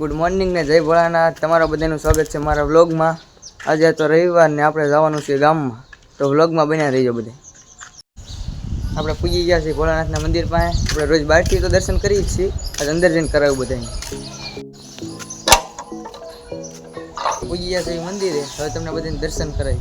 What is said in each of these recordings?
Good morning ને જય ભોળાનાથ. તમારા બધાનું સ્વાગત છે મારા વ્લોગમાં. આજે તો રવિવાર ને આપણે જવાનું છે ગામમાં. તો વ્લોગમાં બન્યા રહીજો બધે. આપણે પૂજી ગયા છીએ ભોળાનાથના મંદિર પાસે. આપણે રોજ બહારથી તો દર્શન કરીએ છીએ. આજે અંદર જઈને કરાવ્યું બધાને. પૂજી ગયા છીએ મંદિરે. હવે તમને બધાને દર્શન કરાવી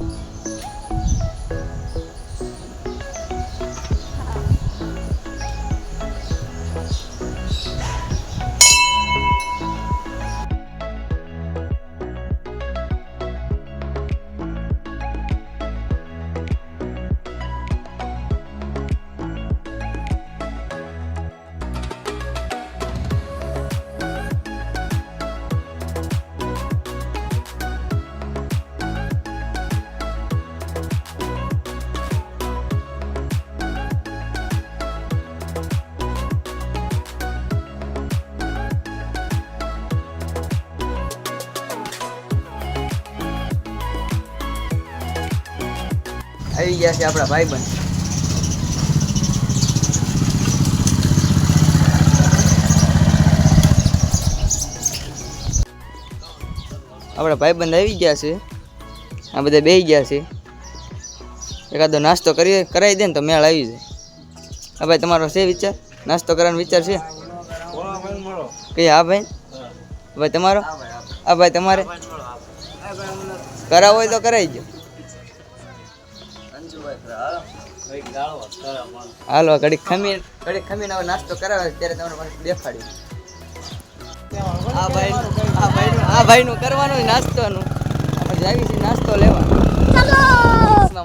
આવી ગયા છે આપણા ભાઈબંધ આપણા ભાઈબંધ આવી ગયા છે. આ બધા બે ગયા છે. એકાદો નાસ્તો કરી કરાવી દે ને તો મેળ આવી જાય. હા ભાઈ, તમારો છે વિચાર? નાસ્તો કરવાનો વિચાર છે? કઈ હા ભાઈ? ભાઈ તમારો? હા ભાઈ તમારે? કરાવો હોય તો કરાવી દો હાલો ઘડીક ખમી ઘડીક ખમીને હવે નાસ્તો કરાવે ત્યારે તમારે પાસે દેખાડી આ ભાઈ આ ભાઈનું આ ભાઈનું કરવાનું નાસ્તોનું. આપણે જાવી છીએ નાસ્તો લેવા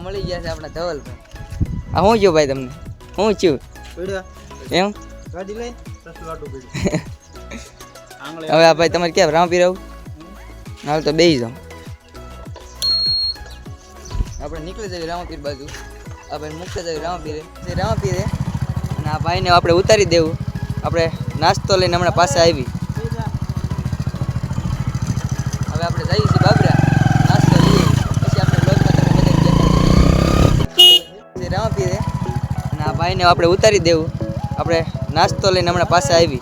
મળી ગયા છે આપણા ધવલભાઈ. આ હું છું ભાઈ તમને? શું છું. એમ? હવે આ ભાઈ તમારે ક્યાં રામપીર રહું હાલ તો બેસી જાઓ આપણે નીકળી જઈએ રામપીર બાજુ. આપણે મુખ્ય જઈએ રામપીરે. જે રામપીરે અને આ ભાઈને આપણે ઉતારી દેવું. આપણે નાસ્તો લઈને હમણાં પાસે આવી. હવે આપણે જઈએ છીએ બાબરા. નાસ્તો લઈએ. પછી આપણે જે રામપીરે અને આ ભાઈને આપણે ઉતારી દેવું. આપણે નાસ્તો લઈને હમણાં પાસે આવી.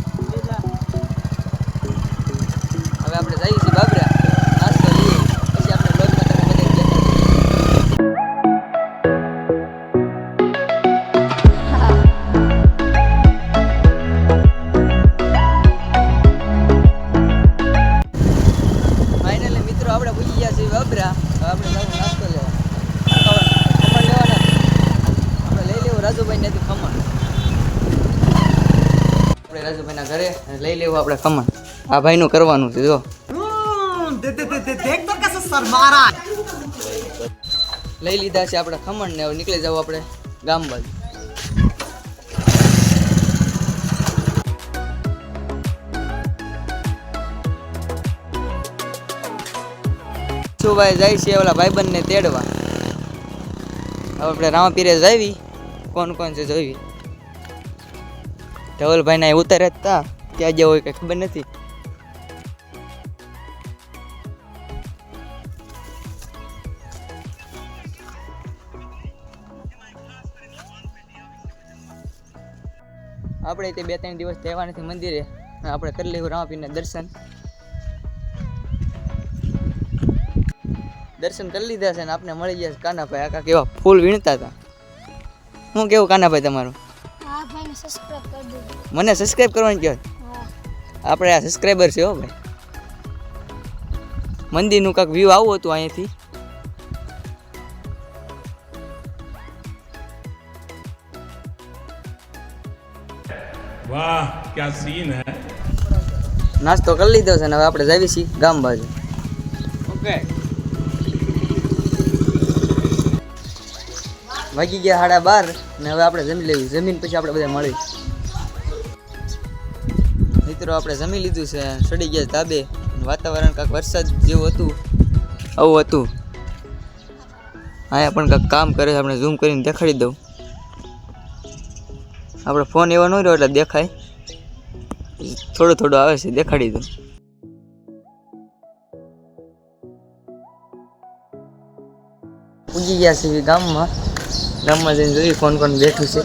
મિત્રો આપણે પૂછી ગયા છીએ બાબરા હવે આપણે જવું નાસ્તો લેવા ખમણ લેવાના. આપણે લઈ લેવું રાજુભાઈ નથી ખમણ. આપણે રાજુભાઈના ઘરે લઈ લેવું આપણે ખમણ. આ ભાઈનું કરવાનું છે જો. લઈ લીધા છે આપણે ખમણ ને હવે નીકળી જવું આપણે ગામ બાજુ. ભાઈ જાય છે, ઓલા ભાઈબંધને તેડવા. હવે આપણે રામાપીરે જાવી. કોણ કોણ છે જોઈ ધવલભાઈ ના ઉતારે જ તા. ક્યાં જવું હોય કઈ ખબર નથી. આપણે તે બે ત્રણ દિવસ રહેવા નથી મંદિરે આપણે કરી લેવું રામાપીરના દર્શન. દર્શન કરી લીધા છે ને આપણે મળી ગયા છે કાનાભાઈ. આકા કેવા ફૂલ વીણતા હતા. હું કેવું કાનાભાઈ તમારું? મને સબસ્ક્રાઈબ કરવાની કહેવાય? આપણે આ સબસ્ક્રાઈબર છે હો ભાઈ. મંદિરનું કાંક વ્યૂ આવું હતું અહીંયાથી વાહ ક્યાં સીન હે? નાસ્તો કરી લીધો છે ને હવે આપણે જાવી છીએ ગામ બાજુ. ઓકે વાગી ગયા સાડા બાર ને હવે આપણે જમી લેવી. જમીન પછી આપણે બધા મળી મિત્રો, આપણે જમી લીધું છે. ચડી ગયા ધાબે. વાતાવરણ કાંઈક વરસાદ જેવું હતું. આવું હતું. અહીંયા પણ કાંઈક કામ કરે છે. આપણે ઝૂમ કરીને દેખાડી દઉં. આપણે ફોન એવો ન રહ્યો એટલે દેખાય. થોડો થોડું આવે છે. દેખાડી દઉં. પૂજી ગયા છે ગામમાં. ગામમાં જઈને જોઈએ કોણ કોણ બેઠું છે.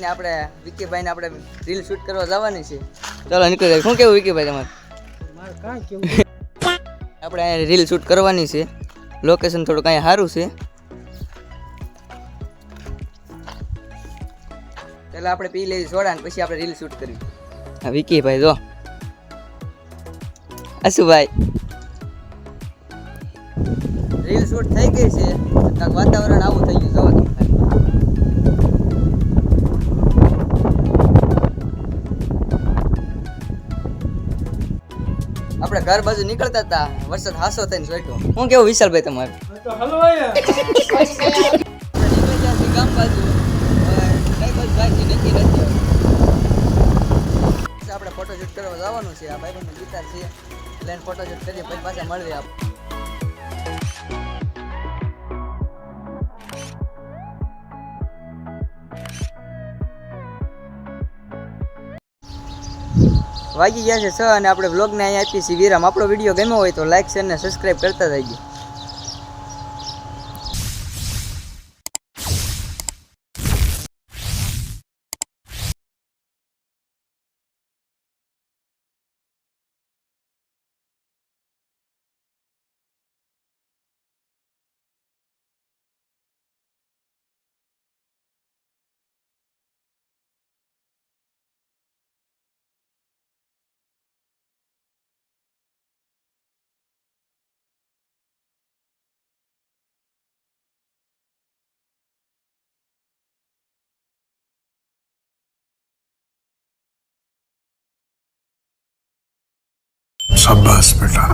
ને આપણે વિકીભાઈને આપણે રીલ શૂટ કરવા જવાની છે. ચાલો નીકળી જાય. શું કેવું વિકીભાઈ તમારે? કાંઈ આપણે અહીંયા રીલ શૂટ કરવાની છે. લોકેશન થોડુંક અહીંયા સારું છે. પહેલાં આપણે પી લઈએ સોડા ને પછી આપણે રીલ શૂટ કરવી હા વિકીભાઈ જો. અશુભાઈ. રીલ શૂટ થઈ ગઈ છે. કાંક વાતાવરણ આવું થઈ ગયું જોવો તમે. આપણે ઘર બાજુ નીકળતા હતા. વરસાદ હાસો થઈને જોઈતો. હું કેવું વિશાલભાઈ તમારે? ગામ બાજુ હવે કઈ બાજુ છે નથી આપણે ફોટો શૂટ કરવા જવાનું છે. આ ભાઈબંધનો ગીતાર છે. એટલે ફોટો શૂટ કરીએ પછી પાછા મળીએ આપ વાગી ગયા છે છ અને આપણે વ્લોગને અહીંયા આપીએ છીએ વિરામ. આપણો વીડિયો ગમ્યો હોય તો લાઈક શેર ને સબસ્ક્રાઈબ કરતા જઈએ সাব্বাস বেটা।